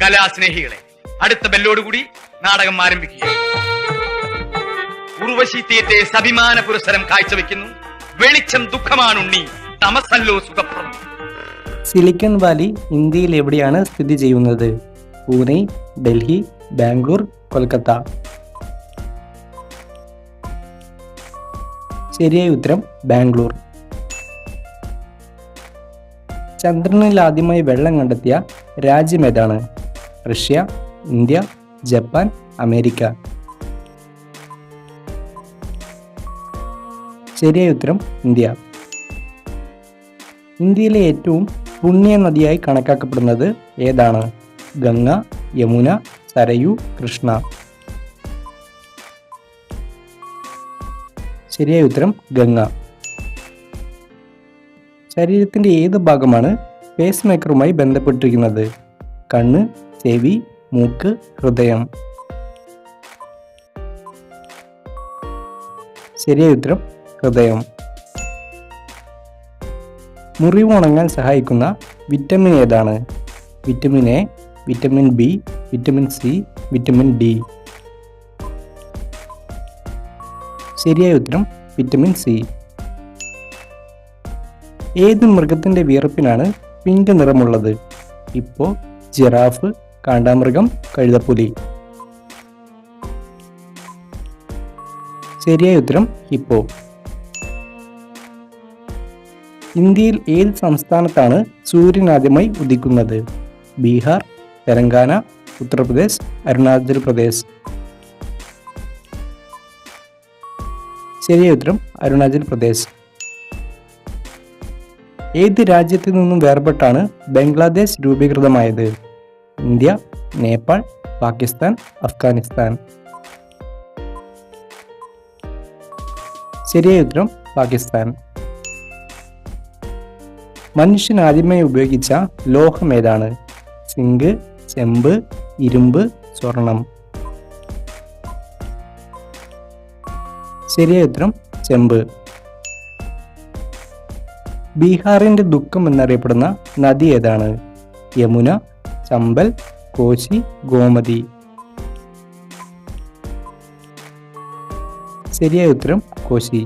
കലാസ്നേഹികളെ അടുത്ത ബെല്ലോടുകൂടി നാടകം ആരംഭിക്കുകയാണ് ഉർവശി തീയറ്റെ സഭിമാന പുരസ്സരം കാഴ്ചവെക്കുന്നു. വെളിച്ചം ദുഃഖമാണുണ്ണി തമസല്ലോ സുഖപ്രദം. സിലിക്കൺ വാലി ഇന്ത്യയിൽ എവിടെയാണ് സ്ഥിതി ചെയ്യുന്നത്? പൂനെ ഡൽഹി ബാംഗ്ലൂർ കൊൽക്കത്ത. ശരിയായ ഉത്തരം ബാംഗ്ലൂർ. ചന്ദ്രനിൽ ആദ്യമായി വെള്ളം കണ്ടെത്തിയ രാജ്യം ഏതാണ്? Russia India Japan America. ശരിയായ ഉത്തരം ഇന്ത്യ. ഇന്ത്യയിലെ ഏറ്റവും പുണ്യ നദിയായി കണക്കാക്കപ്പെടുന്നത് ഏതാണ്? ഗംഗ യമുന സരയു കൃഷ്ണ. ശരിയായ ഉത്തരം ഗംഗ. ശരീരത്തിന്റെ ഏത് ഭാഗമാണ് പേസ് മേക്കറുമായി ബന്ധപ്പെട്ടിരിക്കുന്നത്? കണ്ണ് ചെവി മൂക്ക് ഹൃദയം. ശരിയായ ഉത്തരം ഹൃദയം. മുറിവ് ഉണങ്ങാൻ സഹായിക്കുന്ന വിറ്റമിൻ ഏതാണ്? Vitamin A vitamin B vitamin C vitamin D. ശരിയായ ഉത്തരം വിറ്റമിൻ സി. ഏത് മൃഗത്തിന്റെ വിയർപ്പിനാണ് പിങ്ക് നിറമുള്ളത് ഇപ്പോൾ ജിറാഫ് കാണ്ടാമൃഗം കഴുതപ്പുലി. ശരിയായ ഉത്തരം ഹിപ്പോ. ഇന്ത്യയിൽ ഏത് സംസ്ഥാനത്താണ് സൂര്യൻ ആദ്യമായി ഉദിക്കുന്നത്? ബീഹാർ തെലങ്കാന ഉത്തർപ്രദേശ് അരുണാചൽ പ്രദേശ്. ശരിയായ ഉത്തരം അരുണാചൽ പ്രദേശ്. ഏത് രാജ്യത്തു നിന്നും വേർപെട്ടാണ് ബംഗ്ലാദേശ് രൂപീകൃതമായത്? ഇന്ത്യ നേപ്പാൾ പാകിസ്ഥാൻ അഫ്ഗാനിസ്ഥാൻ. ശരിയായ ഉത്തരം പാകിസ്ഥാൻ. മനുഷ്യൻ ആദ്യമായി ഉപയോഗിച്ച ലോഹം ഏതാണ്? സിങ്ക് ചെമ്പ് ഇരുമ്പ് സ്വർണം. ശരിയായ ഉത്തരം ചെമ്പ്. ബീഹാറിന്റെ ദുഃഖം എന്നറിയപ്പെടുന്ന നദി ഏതാണ്? യമുന ചമ്പൽ കോശി ഗോമതി. ശരിയായ ഉത്തരം കോശി.